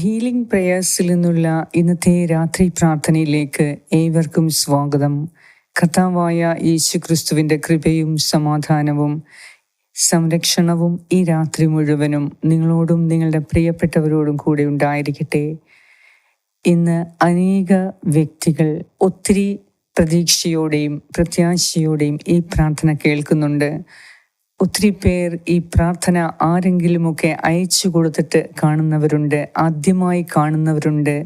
Healing പ്രേയേഴ്സിൽ നിന്നുള്ള ഇന്നത്തെ രാത്രി പ്രാർത്ഥനയിലേക്ക് ഏവർക്കും സ്വാഗതം. കർത്താവായ യേശു ക്രിസ്തുവിന്റെ കൃപയും സമാധാനവും സംരക്ഷണവും ഈ രാത്രി മുഴുവനും നിങ്ങളോടും നിങ്ങളുടെ പ്രിയപ്പെട്ടവരോടും കൂടെ ഉണ്ടായിരിക്കട്ടെ. ഇന്ന് അനേക വ്യക്തികൾ ഒത്തിരി പ്രതീക്ഷയോടെയും പ്രത്യാശയോടെയും ഈ പ്രാർത്ഥന കേൾക്കുന്നുണ്ട്. ഒത്തിരി പേർ ഈ പ്രാർത്ഥന ആരെങ്കിലുമൊക്കെ അയച്ചു കൊടുത്തിട്ട് കാണുന്നവരുണ്ട് ആദ്യമായി കാണുന്നവരുണ്ട്.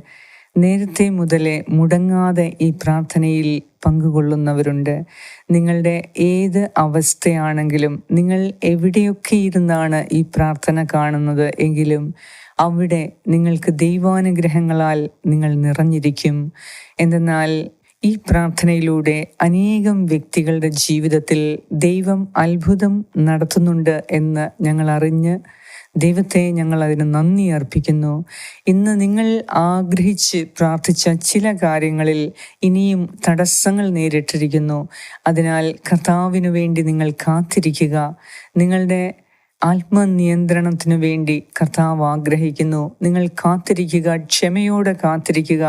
നേരത്തെ മുതലേ മുടങ്ങാതെ ഈ പ്രാർത്ഥനയിൽ പങ്കുകൊള്ളുന്നവരുണ്ട്. നിങ്ങളുടെ ഏത് അവസ്ഥയാണെങ്കിലും നിങ്ങൾ എവിടെയൊക്കെ ഇരുന്നാണ് ഈ പ്രാർത്ഥന കാണുന്നത് എങ്കിലും അവിടെ നിങ്ങൾക്ക് ദൈവാനുഗ്രഹങ്ങളാൽ നിങ്ങൾ നിറഞ്ഞിരിക്കും. എന്തെന്നാൽ ഈ പ്രാർത്ഥനയിലൂടെ അനേകം വ്യക്തികളുടെ ജീവിതത്തിൽ ദൈവം അത്ഭുതം നടത്തുന്നുണ്ട് എന്ന് ഞങ്ങൾ അറിഞ്ഞ് ദൈവത്തെ ഞങ്ങൾ അതിന് നന്ദി അർപ്പിക്കുന്നു. ഇന്ന് നിങ്ങൾ ആഗ്രഹിച്ച് പ്രാർത്ഥിച്ച ചില കാര്യങ്ങളിൽ ഇനിയും തടസ്സങ്ങൾ നേരിട്ടിരിക്കുന്നു. അതിനാൽ കർത്താവിനു വേണ്ടി നിങ്ങൾ കാത്തിരിക്കുക. നിങ്ങളുടെ ആത്മനിയന്ത്രണത്തിനു വേണ്ടി കർത്താവ് ആഗ്രഹിക്കുന്നു. നിങ്ങൾ കാത്തിരിക്കുക ക്ഷമയോടെ കാത്തിരിക്കുക.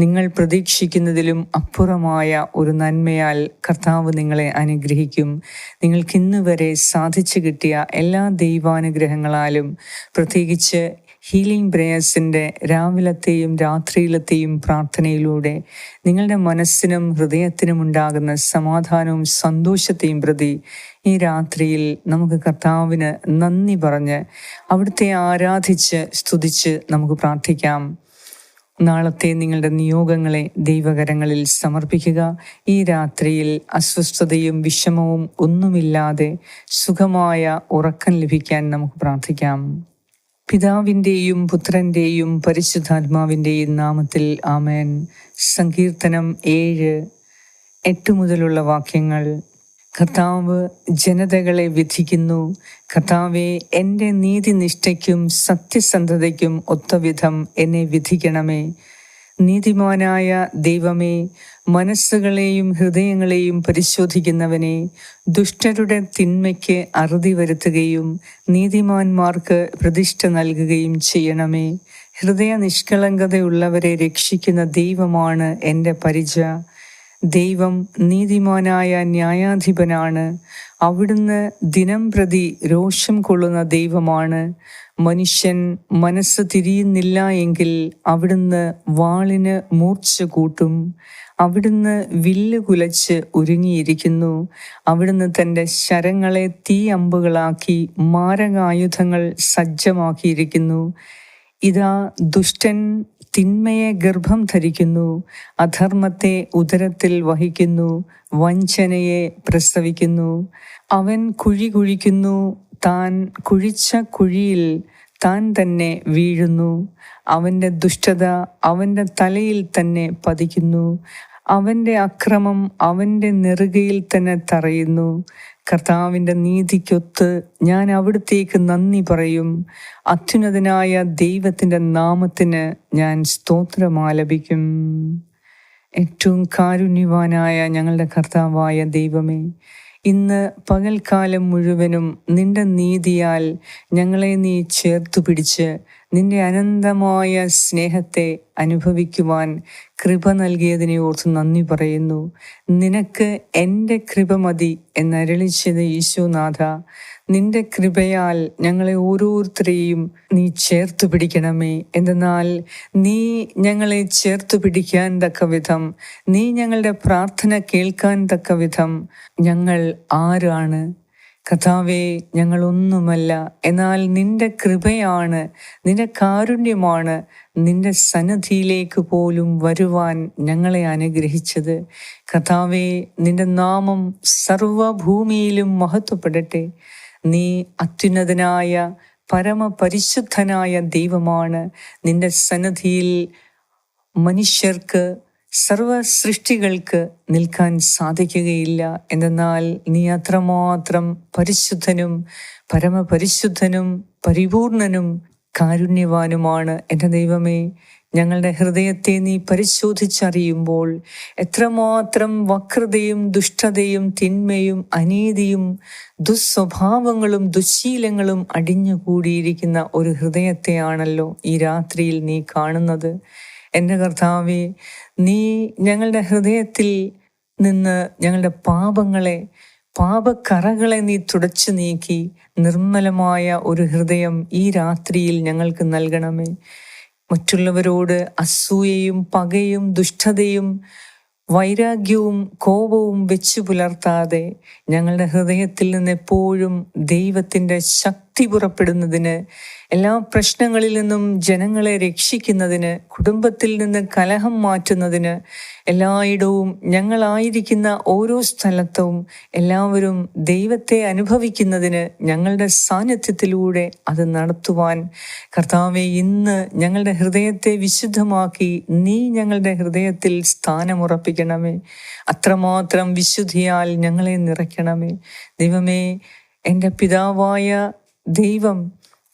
നിങ്ങൾ പ്രതീക്ഷിക്കുന്നതിലും അപ്പുറമായ ഒരു നന്മയാൽ കർത്താവ് നിങ്ങളെ അനുഗ്രഹിക്കും. നിങ്ങൾക്ക് ഇന്ന് വരെ സാധിച്ചു കിട്ടിയ എല്ലാ ദൈവാനുഗ്രഹങ്ങളാലും പ്രത്യേകിച്ച് ഹീലിംഗ് പ്രേയേഴ്സിന്റെ രാവിലത്തെയും രാത്രിയിലത്തെയും പ്രാർത്ഥനയിലൂടെ നിങ്ങളുടെ മനസ്സിനും ഹൃദയത്തിനും ഉണ്ടാകുന്ന സമാധാനവും സന്തോഷത്തെയും പ്രതി ഈ രാത്രിയിൽ നമുക്ക് കർത്താവിന് നന്ദി പറഞ്ഞ് അവിടുത്തെ ആരാധിച്ച് സ്തുതിച്ച് നമുക്ക് പ്രാർത്ഥിക്കാം. നാളത്തെ നിങ്ങളുടെ നിയോഗങ്ങളെ ദൈവകരങ്ങളിൽ സമർപ്പിക്കുക. ഈ രാത്രിയിൽ അസ്വസ്ഥതയും വിഷമവും ഒന്നുമില്ലാതെ സുഖമായ ഉറക്കം ലഭിക്കാൻ നമുക്ക് പ്രാർത്ഥിക്കാം. പിതാവിന്റെയും പുത്രന്റെയും പരിശുദ്ധാത്മാവിന്റെയും നാമത്തിൽ ആമേൻ. സങ്കീർത്തനം ഏഴ്. എട്ട് മുതലുള്ള വാക്യങ്ങൾ. കർത്താവ് ജനതകളെ വിധിക്കുന്നു. കർത്താവെ എന്റെ നീതിനിഷ്ഠയ്ക്കും സത്യസന്ധതയ്ക്കും ഒത്തവിധം എന്നെ വിധിക്കണമേ. നീതിമാനായ ദൈവമേ മനസ്സുകളെയും ഹൃദയങ്ങളെയും പരിശോധിക്കുന്നവനെ ദുഷ്ടരുടെ തിന്മയ്ക്ക് അറുതി വരുത്തുകയും നീതിമാന്മാർക്ക് പ്രതിഷ്ഠ നൽകുകയും ചെയ്യണമേ. ഹൃദയ നിഷ്കളങ്കതയുള്ളവരെ രക്ഷിക്കുന്ന ദൈവമാണ് എന്റെ പരിച. ദൈവം നീതിമാനായ ന്യായാധിപനാണ്. അവിടുന്ന് ദിനം പ്രതി രോഷം കൊള്ളുന്ന ദൈവമാണ്. മനുഷ്യൻ മനസ്സ് തിരിയുന്നില്ല എങ്കിൽ അവിടുന്ന് വാളിന് മൂർച്ച കൂട്ടും. അവിടുന്ന് വില്ല് കുലച്ച് ഒരുങ്ങിയിരിക്കുന്നു. അവിടുന്ന് തന്റെ ശരങ്ങളെ തീ അമ്പുകളാക്കി മാരകായുധങ്ങൾ സജ്ജമാക്കിയിരിക്കുന്നു. ഇതാ ദുഷ്ടൻ തിന്മയെ ഗർഭം ധരിക്കുന്നു അധർമ്മത്തെ ഉദരത്തിൽ വഹിക്കുന്നു വഞ്ചനയെ പ്രസവിക്കുന്നു. അവൻ കുഴി കുഴിക്കുന്നു താൻ കുഴിച്ച കുഴിയിൽ താൻ തന്നെ വീഴുന്നു. അവന്റെ ദുഷ്ടത അവന്റെ തലയിൽ തന്നെ പതിക്കുന്നു. അവന്റെ അക്രമം അവന്റെ നെറുകയിൽ തന്നെ തറയുന്നു. കർത്താവിന്റെ നീതിക്കൊത്ത് ഞാൻ അവിടുത്തേക്ക് നന്ദി പറയും. അത്യുന്നതനായ ദൈവത്തിന്റെ നാമത്തിന് ഞാൻ സ്തോത്രമാലപിക്കും ഏറ്റവും കാരുണ്യവാനായ ഞങ്ങളുടെ കർത്താവായ ദൈവമേ ഇന്ന് പകൽക്കാലം മുഴുവനും നിന്റെ നീതിയാൽ ഞങ്ങളെ നീ ചേർത്തു പിടിച്ച് നിന്റെ അനന്തമായ സ്നേഹത്തെ അനുഭവിക്കുവാൻ കൃപ നൽകിയതിനെ ഓർത്ത് നന്ദി പറയുന്നു. നിനക്ക് എന്റെ കൃപ മതി എന്നരളിച്ചത് ഈശോനാഥ നിന്റെ കൃപയാൽ ഞങ്ങളെ ഓരോരുത്തരെയും നീ ചേർത്തു പിടിക്കണമേ. എന്തെന്നാൽ നീ ഞങ്ങളെ ചേർത്തു പിടിക്കാൻ തക്ക വിധം നീ ഞങ്ങളുടെ പ്രാർത്ഥന കേൾക്കാൻ തക്ക വിധം ഞങ്ങൾ ആരാണ്? കഥാവേ ഞങ്ങളൊന്നുമല്ല. എന്നാൽ നിന്റെ കൃപയാണ് നിന്റെ കാരുണ്യമാണ് നിന്റെ സന്നദ്ധിയിലേക്ക് പോലും വരുവാൻ ഞങ്ങളെ അനുഗ്രഹിച്ചത്. കഥാവേ നിന്റെ നാമം സർവഭൂമിയിലും മഹത്വപ്പെടട്ടെ. നീ അത്യുന്നതനായ പരമപരിശുദ്ധനായ ദൈവമാണ്. നിന്റെ സന്നദ്ധിയിൽ മനുഷ്യർക്ക് സർവ സൃഷ്ടികൾക്ക് നിൽക്കാൻ സാധിക്കുകയില്ല. എന്നാൽ നീ അത്രമാത്രം പരിശുദ്ധനും പരമപരിശുദ്ധനും പരിപൂർണനും കാരുണ്യവാനുമാണ്. എന്റെ ദൈവമേ ഞങ്ങളുടെ ഹൃദയത്തെ നീ പരിശോധിച്ചറിയുമ്പോൾ എത്രമാത്രം വക്രതയും ദുഷ്ടതയും തിന്മയും അനീതിയും ദുസ്വഭാവങ്ങളും ദുശീലങ്ങളും അടിഞ്ഞുകൂടിയിരിക്കുന്ന ഒരു ഹൃദയത്തെയാണല്ലോ ഈ രാത്രിയിൽ നീ കാണുന്നത്. എന്റെ കർത്താവെ നീ ഞങ്ങളുടെ ഹൃദയത്തിൽ നിന്ന് ഞങ്ങളുടെ പാപങ്ങളെ പാപക്കറകളെ നീ തുടച്ചു നീക്കി നിർമ്മലമായ ഒരു ഹൃദയം ഈ രാത്രിയിൽ ഞങ്ങൾക്ക് നൽകണമേ. മറ്റുള്ളവരോട് അസൂയയും പകയും ദുഷ്ടതയും വൈരാഗ്യവും കോപവും വെച്ചു പുലർത്താതെ ഞങ്ങളുടെ ഹൃദയത്തിൽ നിന്ന് എപ്പോഴും ദൈവത്തിന്റെ ശക്തി പുറപ്പെടുന്നതിന് എല്ലാ പ്രശ്നങ്ങളിൽ നിന്നും ജനങ്ങളെ രക്ഷിക്കുന്നതിന് കുടുംബത്തിൽ നിന്ന് കലഹം മാറ്റുന്നതിന് എല്ലായിടവും ഞങ്ങളായിരിക്കുന്ന ഓരോ സ്ഥലത്തും എല്ലാവരും ദൈവത്തെ അനുഭവിക്കുന്നതിന് ഞങ്ങളുടെ സാന്നിധ്യത്തിലൂടെ അത് നടത്തുവാൻ കർത്താവെ ഇന്ന് ഞങ്ങളുടെ ഹൃദയത്തെ വിശുദ്ധമാക്കി നീ ഞങ്ങളുടെ ഹൃദയത്തിൽ സ്ഥാനമുറപ്പിക്കണമേ. അത്രമാത്രം വിശുദ്ധിയാൽ ഞങ്ങളെ നിറയ്ക്കണമേ. ദൈവമേ എന്റെ പിതാവായ ദൈവം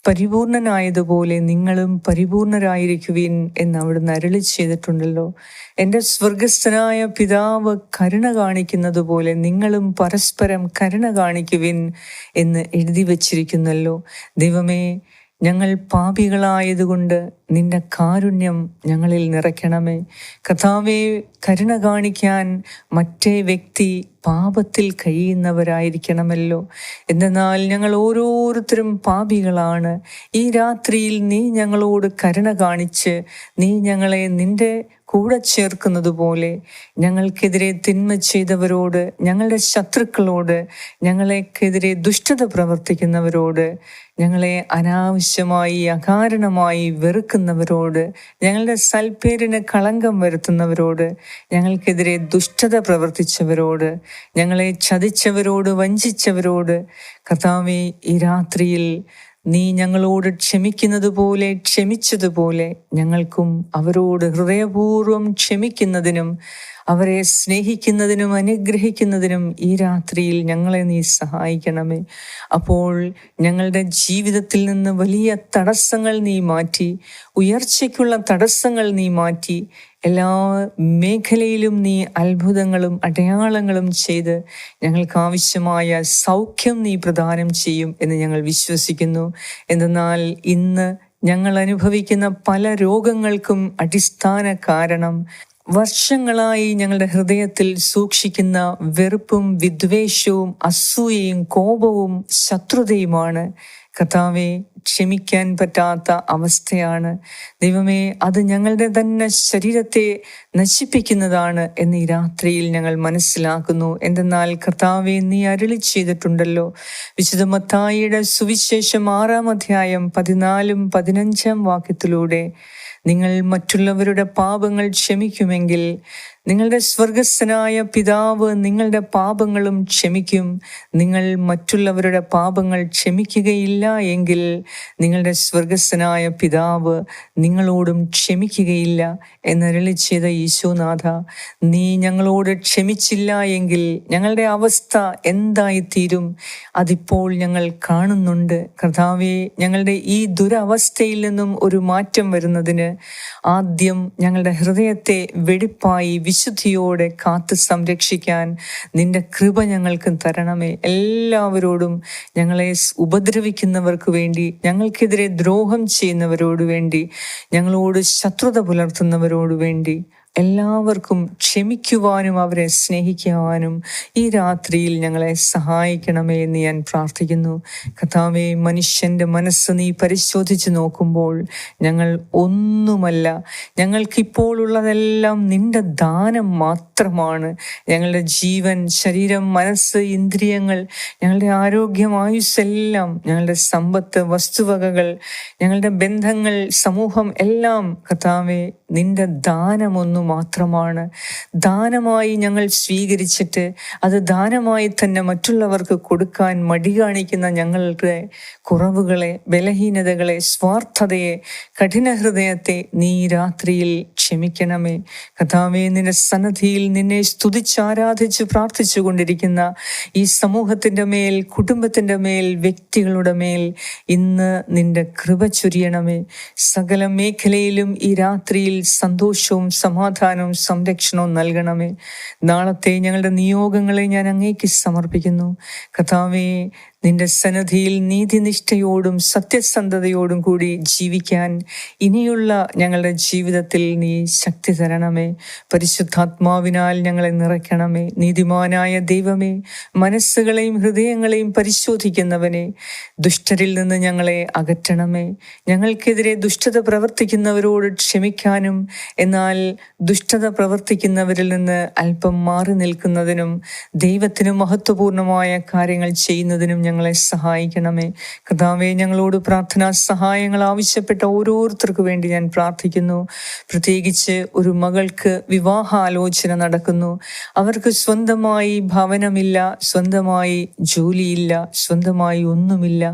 പരിപൂർണനായതുപോലെ നിങ്ങളും പരിപൂർണരായിരിക്കുവിൻ എന്ന് അവിടുന്ന് അരളി ചെയ്തിട്ടുണ്ടല്ലോ. എന്റെ സ്വർഗസ്ഥനായ പിതാവ് കരുണ കാണിക്കുന്നത് പോലെ നിങ്ങളും പരസ്പരം കരുണ കാണിക്കുവിൻ എന്ന് എഴുതി വച്ചിരിക്കുന്നല്ലോ. ദൈവമേ ഞങ്ങൾ പാപികളായതുകൊണ്ട് നിന്റെ കാരുണ്യം ഞങ്ങളിൽ നിറയ്ക്കണമേ. കഥാവെ കരുണ കാണിക്കാൻ മറ്റേ വ്യക്തി പാപത്തിൽ കഴിയുന്നവരായിരിക്കണമല്ലോ. എന്തെന്നാൽ ഞങ്ങൾ ഓരോരുത്തരും പാപികളാണ്. ഈ രാത്രിയിൽ നീ ഞങ്ങളോട് കരുണ കാണിച്ച് നീ ഞങ്ങളെ നിന്റെ കൂടെ ചേർക്കുന്നത് പോലെ ഞങ്ങൾക്കെതിരെ തിന്മ ചെയ്തവരോട് ഞങ്ങളുടെ ശത്രുക്കളോട് ഞങ്ങളെക്കെതിരെ ദുഷ്ടത പ്രവർത്തിക്കുന്നവരോട് ഞങ്ങളെ അനാവശ്യമായി അകാരണമായി വെറുക്കുന്നവരോട് ഞങ്ങളുടെ സൽപ്പേരിന് കളങ്കം വരുത്തുന്നവരോട് ഞങ്ങൾക്കെതിരെ ദുഷ്ടത പ്രവർത്തിച്ചവരോട് ഞങ്ങളെ ചതിച്ചവരോട് വഞ്ചിച്ചവരോട് കർത്താവെ ഈ രാത്രിയിൽ നീ ഞങ്ങളോട് ക്ഷമിക്കുന്നത് പോലെ ക്ഷമിച്ചതുപോലെ ഞങ്ങൾക്കും അവരോട് ഹൃദയപൂർവം ക്ഷമിക്കുന്നതിനും അവരെ സ്നേഹിക്കുന്നതിനും അനുഗ്രഹിക്കുന്നതിനും ഈ രാത്രിയിൽ ഞങ്ങളെ നീ സഹായിക്കണമേ. അപ്പോൾ ഞങ്ങളുടെ ജീവിതത്തിൽ നിന്ന് വലിയ തടസ്സങ്ങൾ നീ മാറ്റി ഉയർച്ചയ്ക്കുള്ള തടസ്സങ്ങൾ നീ മാറ്റി എല്ലാ മേഖലയിലും നീ അത്ഭുതങ്ങളും അടയാളങ്ങളും ചെയ്ത് ഞങ്ങൾക്ക് ആവശ്യമായ സൗഖ്യം നീ പ്രദാനം ചെയ്യും എന്ന് ഞങ്ങൾ വിശ്വസിക്കുന്നു. എന്തെന്നാൽ ഇന്ന് ഞങ്ങൾ അനുഭവിക്കുന്ന പല രോഗങ്ങൾക്കും അടിസ്ഥാന കാരണം വർഷങ്ങളായി ഞങ്ങളുടെ ഹൃദയത്തിൽ സൂക്ഷിക്കുന്ന വെറുപ്പും വിദ്വേഷവും അസൂയയും കോപവും ശത്രുതയുമാണ്. കഥാവെ ക്ഷമിക്കാൻ പറ്റാത്ത അവസ്ഥയാണ്. ദൈവമേ അത് ഞങ്ങളുടെ തന്നെ ശരീരത്തെ നശിപ്പിക്കുന്നതാണ് എന്ന് ഈ രാത്രിയിൽ ഞങ്ങൾ മനസ്സിലാക്കുന്നു. എന്തെന്നാൽ കർത്താവെ നീ അരുളി ചെയ്തിട്ടുണ്ടല്ലോ. വിശുദ്ധ മത്തായിയുടെ സുവിശേഷം ആറാം അധ്യായം പതിനാലും പതിനഞ്ചാം വാക്യത്തിലൂടെ നിങ്ങൾ മറ്റുള്ളവരുടെ പാപങ്ങൾ ക്ഷമിക്കുമെങ്കിൽ നിങ്ങളുടെ സ്വർഗസ്ഥനായ പിതാവ് നിങ്ങളുടെ പാപങ്ങളും ക്ഷമിക്കും. നിങ്ങൾ മറ്റുള്ളവരുടെ പാപങ്ങൾ ക്ഷമിക്കുകയില്ല എങ്കിൽ നിങ്ങളുടെ സ്വർഗസ്ഥനായ പിതാവ് നിങ്ങളോടും ക്ഷമിക്കുകയില്ല എന്നരളി ചെയ്ത ഈശോനാഥ നീ ഞങ്ങളോട് ക്ഷമിച്ചില്ല എങ്കിൽ ഞങ്ങളുടെ അവസ്ഥ എന്തായിത്തീരും? അതിപ്പോൾ ഞങ്ങൾ കാണുന്നുണ്ട്. കർത്താവെ ഞങ്ങളുടെ ഈ ദുരവസ്ഥയിൽ നിന്നും ഒരു മാറ്റം വരുന്നതിന് ആദ്യം ഞങ്ങളുടെ ഹൃദയത്തെ വെടിപ്പായി വിശുദ്ധിയോടെ കാത്ത് സംരക്ഷിക്കാൻ നിന്റെ കൃപ ഞങ്ങൾക്ക് തരണമേ. എല്ലാവരോടും ഞങ്ങളെ ഉപദ്രവിക്കുന്നവർക്ക് വേണ്ടി ഞങ്ങൾക്കെതിരെ ദ്രോഹം ചെയ്യുന്നവരോട് വേണ്ടി ഞങ്ങളോട് ശത്രുത പുലർത്തുന്നവരോട് വേണ്ടി. എല്ലാവർക്കും ക്ഷമിക്കുവാനും അവരെ സ്നേഹിക്കുവാനും ഈ രാത്രിയിൽ ഞങ്ങളെ സഹായിക്കണമേ എന്ന് ഞാൻ പ്രാർത്ഥിക്കുന്നു. കഥാവെ മനുഷ്യന്റെ മനസ്സ് നീ പരിശോധിച്ച് നോക്കുമ്പോൾ ഞങ്ങൾ ഒന്നുമല്ല ഞങ്ങൾക്കിപ്പോഴുള്ളതെല്ലാം നിന്റെ ദാനം മാത്രമാണ്. ഞങ്ങളുടെ ജീവൻ ശരീരം മനസ്സ് ഇന്ദ്രിയങ്ങൾ ഞങ്ങളുടെ ആരോഗ്യം ആയുസ്സെല്ലാം ഞങ്ങളുടെ സമ്പത്ത് വസ്തുവകകൾ ഞങ്ങളുടെ ബന്ധങ്ങൾ സമൂഹം എല്ലാം കഥാവെ നിന്റെ ദാനമൊന്നും ഒന്നു മാത്രമാണ്. ദാനമായി ഞങ്ങൾ സ്വീകരിച്ചിട്ട് അത് ദാനമായി തന്നെ മറ്റുള്ളവർക്ക് കൊടുക്കാൻ മടി കാണിക്കുന്ന ഞങ്ങളുടെ കുറവുകളെ ബലഹീനതകളെ സ്വാർത്ഥതയെ കഠിന ഹൃദയത്തെ നീ രാത്രിയിൽ ക്ഷമിക്കണമേ. കഥാവേ നിന്റെ സന്നദ്ധിയിൽ നിന്നെ സ്തുതിച്ചാരാധിച്ച് പ്രാർത്ഥിച്ചു കൊണ്ടിരിക്കുന്ന ഈ സമൂഹത്തിന്റെ മേൽ കുടുംബത്തിന്റെ മേൽ വ്യക്തികളുടെ മേൽ ഇന്ന് നിന്റെ കൃപ ചൊരിയണമേ. സകല മേഖലയിലും ഈ രാത്രിയിൽ സന്തോഷവും സമാധാനവും സംരക്ഷണവും നൽകണമേ. നാളത്തെ ഞങ്ങളുടെ നിയോഗങ്ങളെ ഞാൻ അങ്ങേക്ക് സമർപ്പിക്കുന്നു. കഥാവേ നിന്റെ സന്നദ്ധിയിൽ നീതിനിഷ്ഠയോടും സത്യസന്ധതയോടും കൂടി ജീവിക്കാൻ ഇനിയുള്ള ഞങ്ങളുടെ ജീവിതത്തിൽ നീ ശക്തി തരണമേ. പരിശുദ്ധാത്മാവിനാൽ ഞങ്ങളെ നിറയ്ക്കണമേ. നീതിമാനായ ദൈവമേ മനസ്സുകളെയും ഹൃദയങ്ങളെയും പരിശോധിക്കുന്നവനെ ദുഷ്ടരിൽ നിന്ന് ഞങ്ങളെ അകറ്റണമേ. ഞങ്ങൾക്കെതിരെ ദുഷ്ടത പ്രവർത്തിക്കുന്നവരോട് ക്ഷമിക്കാനും എന്നാൽ ദുഷ്ടത പ്രവർത്തിക്കുന്നവരിൽ നിന്ന് അല്പം മാറി നിൽക്കുന്നതിനും ദൈവത്തിന് മഹത്വപൂർണമായ കാര്യങ്ങൾ ചെയ്യുന്നതിനും ഞങ്ങളെ സഹായിക്കണമേ. കർത്താവെ ഞങ്ങളോട് പ്രാർത്ഥനാ സഹായങ്ങൾ ആവശ്യപ്പെട്ട ഓരോരുത്തർക്കു വേണ്ടി ഞാൻ പ്രാർത്ഥിക്കുന്നു. പ്രത്യേകിച്ച് ഒരു മകൾക്ക് വിവാഹാലോചന നടക്കുന്നു. അവർക്ക് സ്വന്തമായി ഭവനമില്ല സ്വന്തമായി ജോലിയില്ല സ്വന്തമായി ഒന്നുമില്ല.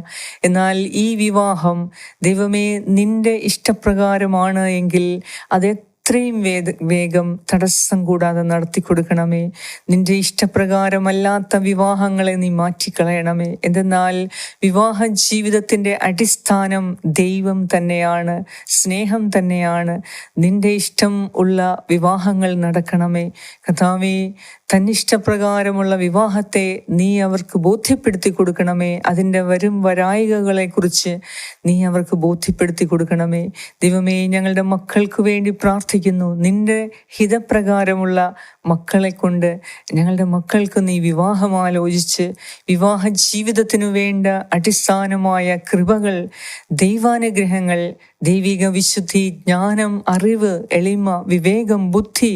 എന്നാൽ ഈ വിവാഹം ദൈവമേ നിന്റെ ഇഷ്ടപ്രകാരമാണ് എങ്കിൽ അത് എത്രയും വേദ വേഗം തടസ്സം കൂടാതെ നടത്തി കൊടുക്കണമേ. നിന്റെ ഇഷ്ടപ്രകാരമല്ലാത്ത വിവാഹങ്ങളെ നീ മാറ്റിക്കളയണമേ. എന്തെന്നാൽ വിവാഹ ജീവിതത്തിന്റെ അടിസ്ഥാനം ദൈവം തന്നെയാണ് സ്നേഹം തന്നെയാണ്. നിന്റെ ഇഷ്ടം ഉള്ള വിവാഹങ്ങൾ നടക്കണമേ. കഥാവേ തന്നിഷ്ടപ്രകാരമുള്ള വിവാഹത്തെ നീ അവർക്ക് ബോധ്യപ്പെടുത്തി കൊടുക്കണമേ. അതിന്റെ വരും വരായികകളെ കുറിച്ച് നീ അവർക്ക് ബോധ്യപ്പെടുത്തി കൊടുക്കണമേ. ദൈവമേ ഞങ്ങളുടെ മക്കൾക്ക് വേണ്ടി പ്രാർത്ഥിക്കുന്നു. നിന്റെ ഹിതപ്രകാരമുള്ള മക്കളെ കൊണ്ട് ഞങ്ങളുടെ മക്കൾക്ക് നീ വിവാഹം ആലോചിച്ച് വിവാഹ ജീവിതത്തിനു വേണ്ട അടിസ്ഥാനമായ കൃപകൾ ദൈവാനുഗ്രഹങ്ങൾ ദൈവിക വിശുദ്ധി ജ്ഞാനം അറിവ് എളിമ വിവേകം ബുദ്ധി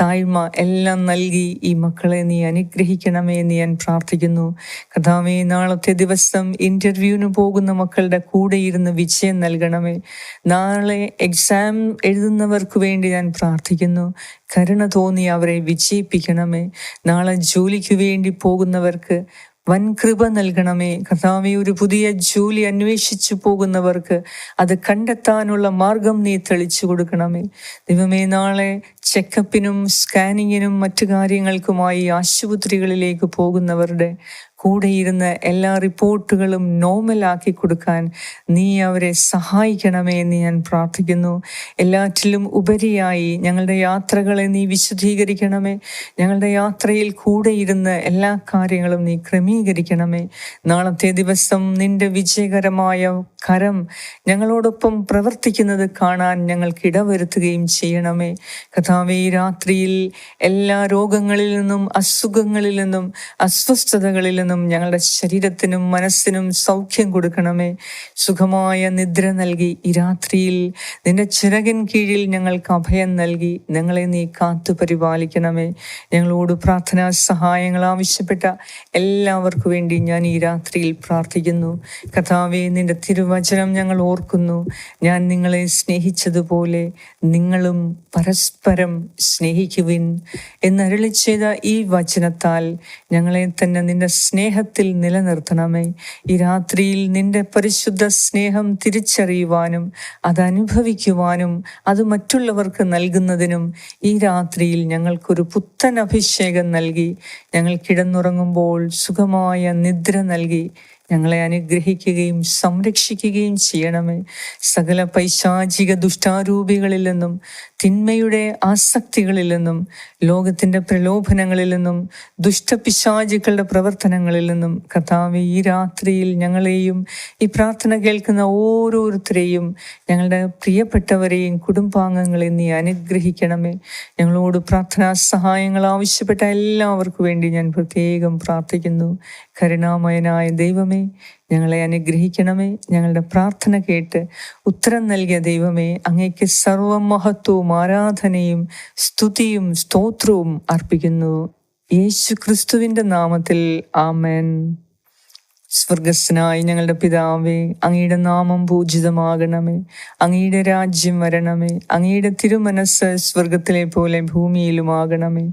താഴ്മ എല്ലാം നൽകി ഈ മക്കളെ നീ അനുഗ്രഹിക്കണമേ എന്ന് ഞാൻ പ്രാർത്ഥിക്കുന്നു. കഥാമേ നാളത്തെ ദിവസം ഇന്റർവ്യൂവിന് പോകുന്ന മക്കളുടെ കൂടെ ഇരുന്ന് വിജയം നൽകണമേ. നാളെ എക്സാം എഴുതുന്നവർക്ക് വേണ്ടി ഞാൻ പ്രാർത്ഥിക്കുന്നു. കരുണ തോന്നി അവരെ വിജയിപ്പിക്കണമേ. നാളെ ജോലിക്ക് വേണ്ടി പോകുന്നവർക്ക് വൻ കൃപ നൽകണമേ. കർത്താവെ ഒരു പുതിയ ജോലി അന്വേഷിച്ചു പോകുന്നവർക്ക് അത് കണ്ടെത്താനുള്ള മാർഗം നീ തെളിച്ചു കൊടുക്കണമേ. ദൈവമേ നാളെ ചെക്കപ്പിനും സ്കാനിങ്ങിനും മറ്റു കാര്യങ്ങൾക്കുമായി ആശുപത്രികളിലേക്ക് പോകുന്നവരുടെ കൂടെ ഇരുന്ന് എല്ലാ റിപ്പോർട്ടുകളും നോർമലാക്കി കൊടുക്കാൻ നീ അവരെ സഹായിക്കണമേ എന്ന് ഞാൻ പ്രാർത്ഥിക്കുന്നു. എല്ലാറ്റിലും ഉപരിയായി ഞങ്ങളുടെ യാത്രകളെ നീ വിശദീകരിക്കണമേ. ഞങ്ങളുടെ യാത്രയിൽ കൂടെയിരുന്ന് എല്ലാ കാര്യങ്ങളും നീ ക്രമീകരിക്കണമേ. നാളത്തെ ദിവസം നിന്റെ വിജയകരമായ കരം ഞങ്ങളോടൊപ്പം പ്രവർത്തിക്കുന്നത് കാണാൻ ഞങ്ങൾക്ക് ഇടവരുത്തുകയും ചെയ്യണമേ. കഥാവേ ഈ രാത്രിയിൽ എല്ലാ രോഗങ്ങളിൽ നിന്നും അസുഖങ്ങളിൽ നിന്നും അസ്വസ്ഥതകളിൽ നിന്നും ഞങ്ങളുടെ ശരീരത്തിനും മനസ്സിനും സൗഖ്യം കൊടുക്കണമേ. സുഖമായ നിദ്ര നൽകി ഈ രാത്രിയിൽ നിന്റെ ചിറകിൻ കീഴിൽ ഞങ്ങൾക്ക് അഭയം നൽകി. ഞങ്ങളെ നീ കാത്തു പരിപാലിക്കണമേ. ഞങ്ങളോട് പ്രാർത്ഥനാ സഹായങ്ങൾ ആവശ്യപ്പെട്ട എല്ലാവർക്കു വേണ്ടി ഞാൻ ഈ രാത്രിയിൽ പ്രാർത്ഥിക്കുന്നു. കഥാവേ നിന്റെ തിരുവചനം ഞങ്ങൾ ഓർക്കുന്നു. ഞാൻ നിങ്ങളെ സ്നേഹിച്ചതുപോലെ നിങ്ങളും പരസ്പരം സ്നേഹിക്കുവിൻ എന്നരുളി ചെയ്ത ഈ വചനത്താൽ ഞങ്ങളെ തന്നെ നിന്റെ സ്നേഹത്തിൽ നിലനിർത്തണമേ. ഈ രാത്രിയിൽ നിന്റെ പരിശുദ്ധ സ്നേഹം തിരിച്ചറിയുവാനും അത് അത് മറ്റുള്ളവർക്ക് നൽകുന്നതിനും ഈ രാത്രിയിൽ ഞങ്ങൾക്കൊരു പുത്തൻ അഭിഷേകം നൽകി. ഞങ്ങൾ കിടന്നുറങ്ങുമ്പോൾ സുഖമായ നിദ്ര നൽകി. ഞങ്ങളെ അനുഗ്രഹിക്കുകയും സംരക്ഷിക്കുകയും ചെയ്യണമേ. സകല പൈശാചിക ദുഷ്ടാരൂപികളിൽ നിന്നും തിന്മയുടെ ആസക്തികളിൽ നിന്നും ലോകത്തിന്റെ പ്രലോഭനങ്ങളിൽ നിന്നും ദുഷ്ടപിശാചുക്കളുടെ പ്രവർത്തനങ്ങളിൽ നിന്നും കഥാവ് ഈ രാത്രിയിൽ ഞങ്ങളെയും ഈ പ്രാർത്ഥന കേൾക്കുന്ന ഓരോരുത്തരെയും ഞങ്ങളുടെ പ്രിയപ്പെട്ടവരെയും കുടുംബാംഗങ്ങളെയും നീ അനുഗ്രഹിക്കണമേ. ഞങ്ങളോട് പ്രാർത്ഥനാ സഹായങ്ങൾ ആവശ്യപ്പെട്ട എല്ലാവർക്കും വേണ്ടി ഞാൻ പ്രത്യേകം പ്രാർത്ഥിക്കുന്നു. കരുണാമയനായ ദൈവമേ ഞങ്ങളെ അനുഗ്രഹിക്കണമേ. ഞങ്ങളുടെ പ്രാർത്ഥന കേട്ട് ഉത്തരം നൽകിയ ദൈവമേ അങ്ങേക്ക് സർവമഹത്വവും ആരാധനയും സ്തുതിയും സ്തോത്രവും അർപ്പിക്കുന്നു. യേശു ക്രിസ്തുവിന്റെ നാമത്തിൽ ആമേൻ. സ്വർഗസ്നായി ഞങ്ങളുടെ പിതാവേ അങ്ങയുടെ നാമം പൂജിതമാകണമേ. അങ്ങയുടെ രാജ്യം വരണമേ. അങ്ങയുടെ തിരുമനസ് സ്വർഗത്തിലെ പോലെ ഭൂമിയിലുമാകണമേ.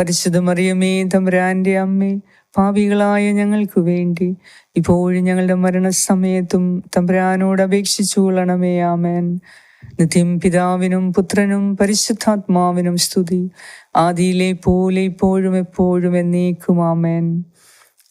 പരിശുദ്ധ മറിയമേ തമ്പുരാന്റെ അമ്മേ പാപികളായ ഞങ്ങൾക്ക് വേണ്ടി. ഇപ്പോഴും ഞങ്ങളുടെ മരണസമയത്തും തമ്പുരാനോട് അപേക്ഷിച്ചു കൊള്ളണമേ ആമേൻ. നിത്യം പിതാവിനും പുത്രനും പരിശുദ്ധാത്മാവിനും സ്തുതി. ആദിയിലെ പോലെ ഇപ്പോഴും എപ്പോഴും എന്നേക്കും ആമേൻ.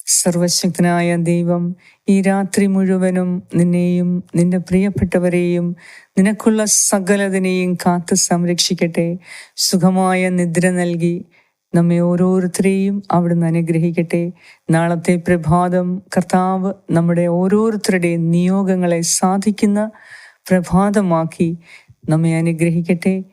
സർവശക്തനായ ദൈവം ഈ രാത്രി മുഴുവനും നിന്നെയും നിന്റെ പ്രിയപ്പെട്ടവരെയും നിനക്കുള്ള സകലതിനെയും കാത്തു സംരക്ഷിക്കട്ടെ. സുഖമായ നിദ്ര നൽകി നമ്മെ ഓരോരുത്തരെയും അവിടുന്ന് അനുഗ്രഹിക്കട്ടെ. നാളത്തെ പ്രഭാതം കർത്താവ് നമ്മുടെ ഓരോരുത്തരുടെയും നിയോഗങ്ങളെ സാധിക്കുന്ന പ്രഭാതമാക്കി നമ്മെ അനുഗ്രഹിക്കട്ടെ.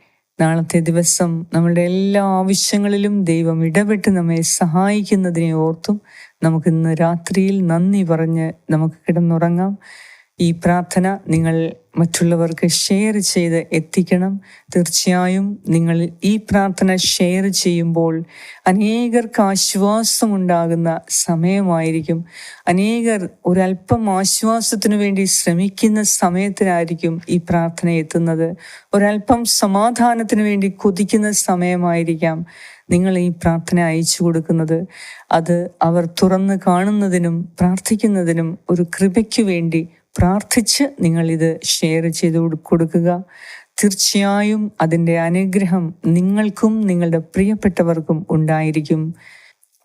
നാളത്തെ ദിവസം നമ്മളുടെ എല്ലാ ആവശ്യങ്ങളിലും ദൈവം ഇടപെട്ട് നമ്മെ സഹായിക്കുന്നതിനെ ഓർത്തും നമുക്ക് നമുക്കിന്ന് രാത്രിയിൽ നന്ദി പറഞ്ഞ് നമുക്ക് കിടന്നുറങ്ങാം. ഈ പ്രാർത്ഥന നിങ്ങൾ മറ്റുള്ളവർക്ക് ഷെയർ ചെയ്ത് എത്തിക്കണം. തീർച്ചയായും നിങ്ങൾ ഈ പ്രാർത്ഥന ഷെയർ ചെയ്യുമ്പോൾ അനേകർക്ക് ആശ്വാസം ഉണ്ടാകുന്ന സമയമായിരിക്കും. അനേകർ ഒരല്പം ആശ്വാസത്തിനു വേണ്ടി ശ്രമിക്കുന്ന സമയത്തിനായിരിക്കും ഈ പ്രാർത്ഥന എത്തുന്നത്. ഒരല്പം സമാധാനത്തിന് വേണ്ടി കൊതിക്കുന്ന സമയമായിരിക്കാം നിങ്ങൾ ഈ പ്രാർത്ഥന അയച്ചു കൊടുക്കുന്നത്. അത് അവർ തുറന്ന് കാണുന്നതിനും പ്രാർത്ഥിക്കുന്നതിനും ഒരു കൃപയ്ക്കു വേണ്ടി പ്രാർത്ഥിച്ച് നിങ്ങളിത് ഷെയർ ചെയ്ത് കൊടുക്കുക. തീർച്ചയായും അതിന്റെ അനുഗ്രഹം നിങ്ങൾക്കും നിങ്ങളുടെ പ്രിയപ്പെട്ടവർക്കും ഉണ്ടായിരിക്കും.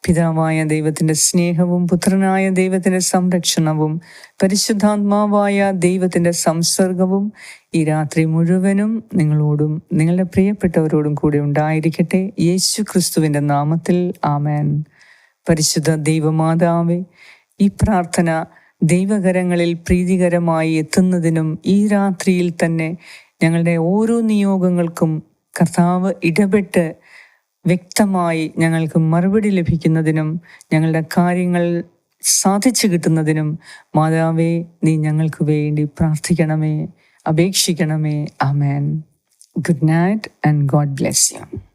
പിതാവായ ദൈവത്തിന്റെ സ്നേഹവും പുത്രനായ ദൈവത്തിന്റെ സംരക്ഷണവും പരിശുദ്ധാത്മാവായ ദൈവത്തിന്റെ സംസർഗവും ഈ രാത്രി മുഴുവനും നിങ്ങളോടും നിങ്ങളുടെ പ്രിയപ്പെട്ടവരോടും കൂടെ ഉണ്ടായിരിക്കട്ടെ. യേശു ക്രിസ്തുവിന്റെ നാമത്തിൽ ആമേൻ. പരിശുദ്ധ ദൈവമാതാവേ ഈ പ്രാർത്ഥന ദൈവകരങ്ങളിൽ പ്രീതികരമായി എത്തുന്നതിനും ഈ രാത്രിയിൽ തന്നെ ഞങ്ങളുടെ ഓരോ നിയോഗങ്ങൾക്കും കർത്താവ് ഇടപെട്ട് വ്യക്തമായി ഞങ്ങൾക്ക് മറുപടി ലഭിക്കുന്നതിനും ഞങ്ങളുടെ കാര്യങ്ങൾ സാധിച്ചു കിട്ടുന്നതിനും മാതാവേ നീ ഞങ്ങൾക്ക് വേണ്ടി പ്രാർത്ഥിക്കണമേ അപേക്ഷിക്കണമേ. Amen good night and God bless you.